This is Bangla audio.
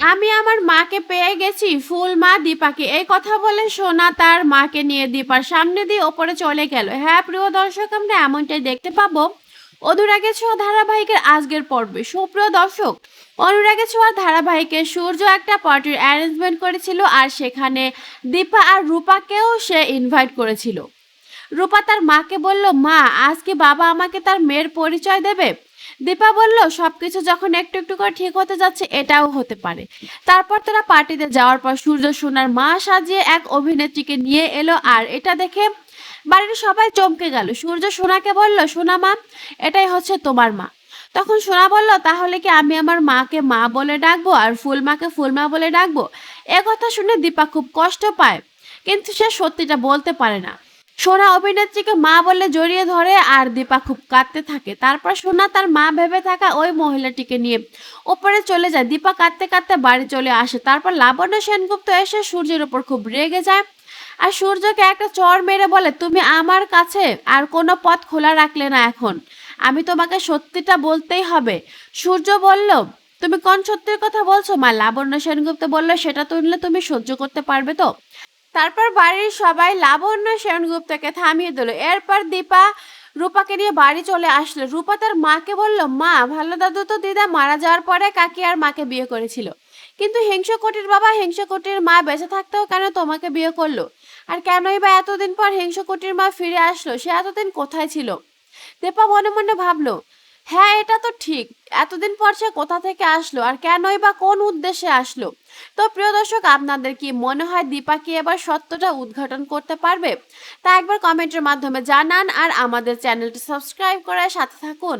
আমি আমার মাকে পেয়ে গেছি, ফুল মা দীপাকে। এই কথা বলে সোনা তার মাকে নিয়ে দীপার সামনে দিয়ে ওপরে চলে গেল। হ্যাঁ প্রিয় দর্শক, আমরা এমনটাই দেখতে পাবো। অনুরাগের ছোঁয়া ধারাবাহিকের আজকের পর্বে। সুপ্রিয় দর্শক অনুরাগের ছোঁয়া ধারাবাহিকে সূর্য একটা পার্টির অ্যারেঞ্জমেন্ট করেছিল আর সেখানে দীপা আর রূপাকেও সে ইনভাইট করেছিল। রূপা তার মাকে বলল, মা আজকে বাবা আমাকে তার মেয়ের পরিচয় দেবে? দীপা বলল, সবকিছু যখন একটু একটু করে ঠিক হতে যাচ্ছে, এটাও হতে পারে। তারপর তারা পার্টিতে যাওয়ার পর সূর্য সোনার মা সাজিয়ে এক অভিনেত্রীকে নিয়ে এলো, আর এটা দেখে বাড়ির সবাই চমকে গেল। সূর্য সোনাকে বলল, সোনা মা, এটাই হচ্ছে তোমার মা। তখন সোনা বলল, তাহলে কি আমি আমার মাকে মা বলে ডাকবো, আর ফুলমাকে ফুলমা বলে ডাকবো? এ কথা শুনে দীপা খুব কষ্ট পায়, কিন্তু সে সত্যিটা বলতে পারে না। সোনা অভিনেত্রীকে মা বলে জড়িয়ে ধরে আর দীপা খুব কাঁদতে থাকে। তারপর সোনা তার মা ভেবে থাকা ওই মহিলাটিকে নিয়ে ওপরে চলে যায়। দীপা কাঁদতে কাঁদতে বাড়ি চলে আসে। তারপর লাবণ্য সেনগুপ্ত এসে সূর্যের উপর খুব রেগে যায় আর সূর্যকে একটা চর মেরে বলে, তুমি আমার কাছে আর কোনো পথ খোলা রাখলে না এখন। আমি তোমাকে সত্যিটা বলতেই হবে। সূর্য বলল, তুমি কোন সত্যির কথা বলছো মা? লাবণ্য সেনগুপ্ত বলল, সেটা তুললে তুমি সহ্য করতে পারবে তো? তারপর বাড়ির সবাই লাবণ্য সেনগুপ্তকে থামিয়ে দিল। এরপর দীপা রূপাকে নিয়ে বাড়ি চলে আসলো। রূপা তার মাকে বলল, মা ভালো দাদু তো দিদা মারা যাওয়ার পরে কাকি আর মাকে বিয়ে করেছিল। কিন্তু হিংসকটির বাবা হিংসকটির মা বেঁচে থাকতেও কেন তোমাকে বিয়ে করল? আর কেনই বা এতদিন পর হিংসকটির মা ফিরে আসলো? সে এতদিন কোথায় ছিল? দীপা মনে মনে ভাবলো হ্যাঁ এটা তো ঠিক। এতদিন পর সে কোথা থেকে আসলো আর কেনই বা কোন উদ্দেশ্যে আসলো? তো প্রিয় দর্শক, আপনাদের কি মনে হয় দীপা কি এবার সত্যটা উদ্ঘাটন করতে পারবে? তা একবার কমেন্টের মাধ্যমে জানান আর আমাদের চ্যানেলটি সাবস্ক্রাইব করার সাথে থাকুন।